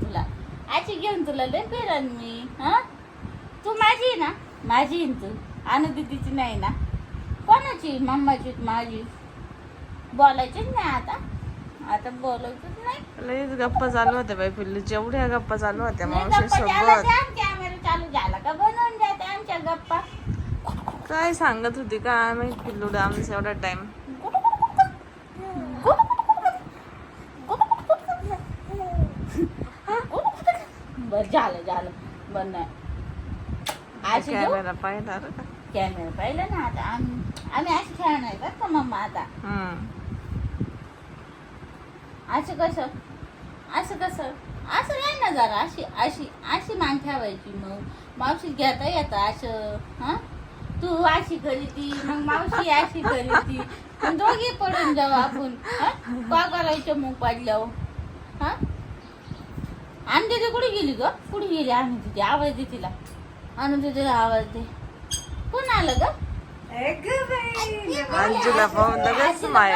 तुला. आजी घेऊन तुला लय फिरन मी हा? तू माझी ना? माझी तू? अनु दीदीची नाही ना? कोणाची? मम्माची माझी? बोलायचीच नाही आता. आता बोलायचंच नाही. लईच गप्पा चालू होत्या बाई पिल्लू. जेवढ्या गप्पा चालू होत्या मावशी सोबत. कॅमेरा चालू झाला का? बनवून जाते आमच्या गप्पा. काय सांगत होती काय माहीत पिल्लू आमचा एवढा टाइम बर झालं झालं. बंद नाही. अशी घेऊ? कॅमेरा पाहिला रे का कॅमेरा पाहिलं ना आता. आम्ही आम्ही अशी खेळणार बरं का मम्मा आता. हम्म. असं कसं? असं कसं? असं नाही ना जरा अशी अशी अशी मान ठेवायची मग. मावशी घेता येतं असं हा? तू अशी करीती मग मावशी अशी करीती. मग दोघी पडून जाऊ आपण हा? का करायचं मग पडल्यावर? हा? आणि तिथे कुठे गेली ग? कुठे गेली आम्ही तिथे? आवाज दे तिला. आणून तिथे आवाज दे. कोण आलं ग? अंजूला पाहून लगेच स्माईल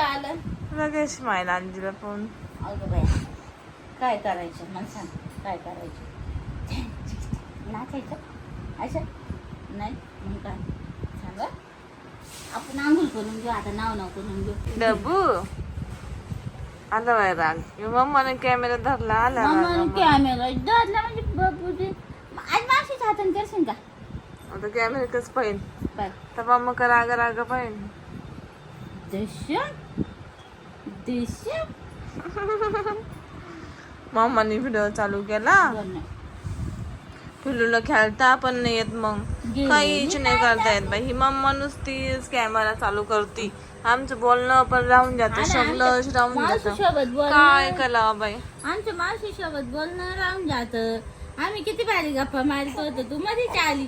आलं. लगेच स्माईल अंजूला पाहून अगं बाया काय करायचं? मला सांग काय करायचं? नाचायचं? असं? नाही मग काय? सांगा. आपण आंघोळ करून घेऊ आता नाव नाव करून घेऊ. डबू? आला बाय राग. मम्माने कॅमेरा धरला आला राग. आम्हाला. कॅमेरा धरला म्हणजे बापूजी आज मावशीच हाताने करशील का? आता कॅमेरा कस पाहिजे काय तर मम्मा का राग राग पाहिजे दृश्य दृश्य मम्माने व्हिडिओ चालू केला. पिल्लूला खेळता पण नाही येत मग. काहीच नाही करता येत बाई. ही मम्मा नुसतीच कॅमेरा चालू करती. आमचं बोलणं पण राहून जातं आणि शब्द आमच्या राहून जातं. सोबत बोलणं काय करावं बाई? आमच्या मावशी सोबत बोलणं राहून जात. आम्ही किती भारी गप्पा मारत होतो. तू मध्येच आली.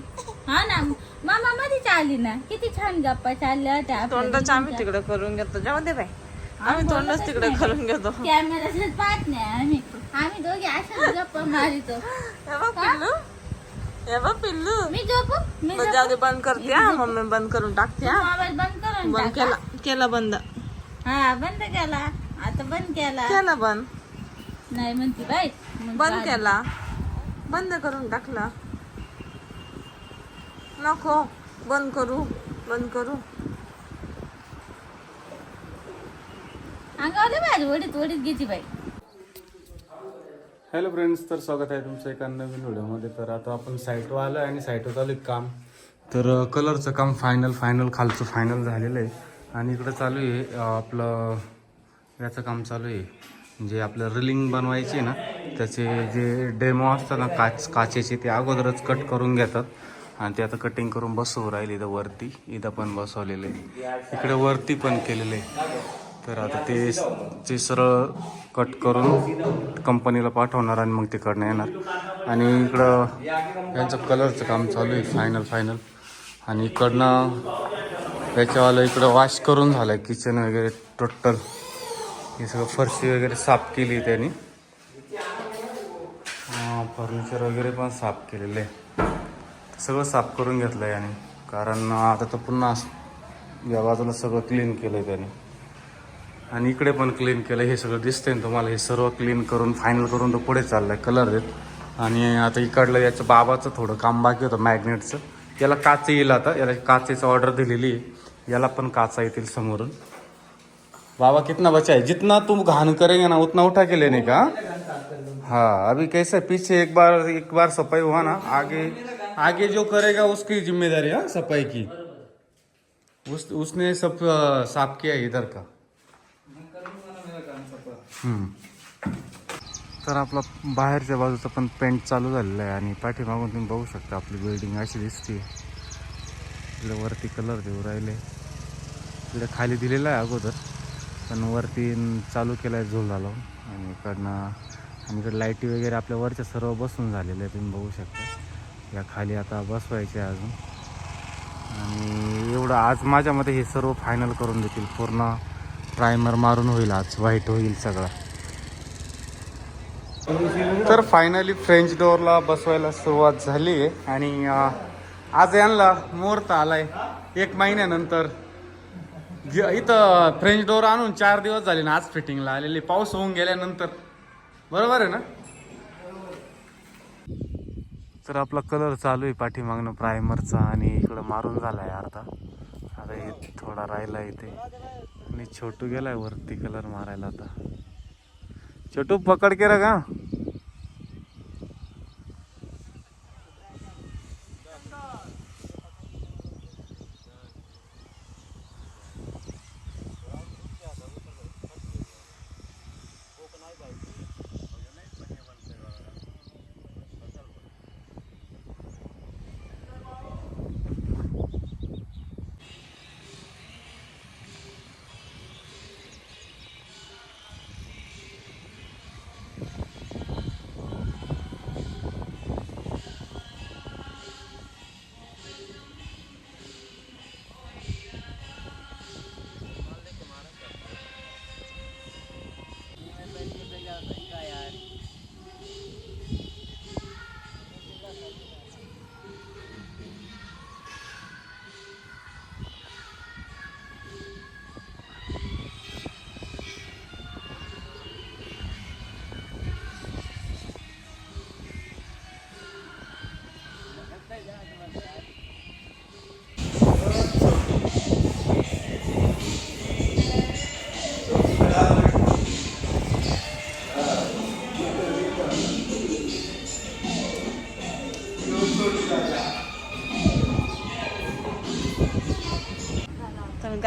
हा ना? मामा मध्येच आली ना? किती छान गप्पा चालल्या होत्या आपल्या तोंडच आम्ही. तिकडे करून घेतो. जाऊ दे बाई. आम्ही तोंडच तिकडे. करून घेतो. कॅमेऱ्यात पाहत नाही आम्ही. आम्ही दोघे अशाच गप्पा मारितो. हे बघ पिल्लू. हे बघ पिल्लू. मी झोपू? मी जाऊ दे बंद करते हा. मम्मी बंद करून टाकते हा. मोबाईल बंद करून बंद टाका. केला केला बंद. हा बंद केला. आता बंद केला. केला बंद. नाही म्हणती बाई. मग बंद? केला. बंद करून टाकला. नको बंद करू बंद करू. अंगावले भारी वडीत वडीत घेती बाई. हॅलो फ्रेंड्स तर स्वागत आहे तुमचं एका नवीन व्हिडिओमध्ये. तर आता आपण साईटवर आलो आणि साईटवर चालू काम. तर कलरचं काम फायनल फायनल खालचं फायनल झालेलं आहे. आणि इकडं चालू आहे आपलं याचं काम चालू आहे. जे आपलं रिलिंग बनवायची आहे ना त्याचे जे डेमो असतात ना काच काचेचे ते अगोदरच कट करून घेतात. आणि ते आता कटिंग करून बसवू राहील इथं वरती. इथं पण बसवलेलं आहे. इकडे वरती पण केलेलं आहे. तर आता ते ते सरळ कट करून कंपनीला पाठवणार आणि मग तिकडनं येणार. आणि इकडं यांचं कलरचं काम चालू आहे फायनल फायनल आणि इकडनं त्याच्यावालं इकडं वॉश करून झालं आहे किचन वगैरे टोटल हे सगळं फरशी वगैरे साफ केली त्यांनी. फर्निचर वगैरे पण साफ केलेलं आहे. सगळं साफ करून घेतलं आहे याने. कारण आता तर पुन्हा या बाजूला सगळं क्लीन केलं आहे त्याने. आणि इकडे पण क्लीन केलं. हे सगळं दिसतंय ना तुम्हाला. हे सर्व क्लीन करून फायनल करून तो पुढे चाललाय कलर देत. आणि आता इकडलं याचं बाबाचं थोडं काम बाकी होतं मॅग्नेटचं याला काच येईल आता. याला काचेचं ऑर्डर दिलेली आहे. याला पण काचा येतील समोरून. बाबा कितना बचा है जितना तुम घान करेंगे ना उतना उठा के लेने का? हाँ अभी कैसे? पीछे एक बार एक बार सफाई हुआ ना आगे आगे जो करेगा उसकी जिम्मेदारी है सफाई की। उस उसने सब साफ किया इधर का। तर आपला बाहेरच्या बाजूचा पण पेंट चालू झालेला आहे आणि पाठीमागून तुम्ही बघू शकता आपली बिल्डिंग अशी दिसते इकडे वरती कलर देऊ राहिले. इकडे खाली दिलेला आहे अगोदर पण वरती चालू केला आहे झोल झाला. आणि इकडनं आणि इकडे लाईटी वगैरे आपल्या वरच्या सर्व बसून झालेलं आहे तुम्ही बघू शकता. या खाली आता बसवायचे आहे अजून. आणि एवढं आज माझ्या मते हे सर्व फायनल करून देतील पूर्ण. प्रायमर मारून होईल आज. व्हाईट होईल सगळं. तर फायनली फ्रेंच डोअरला बसवायला सुरुवात झाली आहे आणि आज यांना मुहूर्त आलाय. एक महिन्यानंतर. इथं फ्रेंच डोअर आणून चार दिवस झाले ना आज फिटिंगला आलेली. पाऊस होऊन गेल्यानंतर. बरोबर आहे ना? तर आपला कलर चालू आहे पाठीमागनं प्रायमरचा आणि इकडं मारून झाला आहे अर्धा. आता हे थोडा राहिला इथे. आणि छोटू गेलाय वरती कलर मारायला आता. छोटू पकड केला का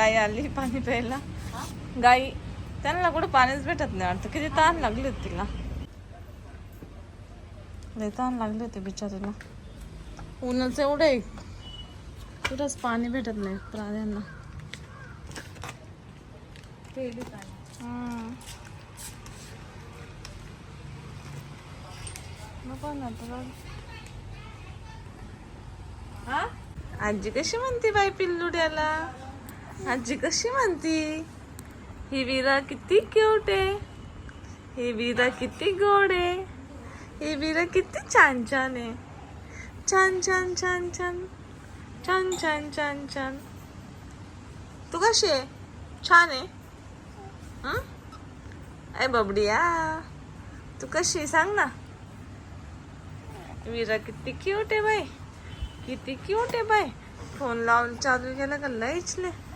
गाई आली पाणी प्यायला. गाई त्यांना कुठं पाणीच भेटत नाही वाटतं. किती ताण लागले होते तिला. ताण लागले होते बिचारीला. ऊनच एवढं कुठंच पाणी भेटत नाही प्राण्यांना. हा? आजी कशी म्हणते बाई पिल्लुड्याला आजी कशी म्हणती? ही विरा किती क्यूट आहे. ही विरा किती गोड आहे. ही विरा किती छान छान आहे. छान छान छान छान. छान छान छान छान. तू कशी आहे? छान आहे? अय बबडिया. तू कशी आहे? सांग ना. विरा किती क्यूट आहे बाई. किती क्यूट आहे बाई. फोन लावून चालू केला का लईचले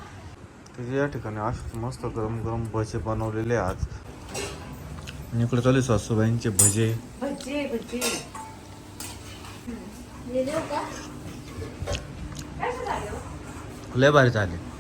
त्याच्या या ठिकाणी असे मस्त गरम गरम भजे बनवलेले आज. आणि इकडे चालू सासूबाईंचे भजे. भजी लय भारी झाले.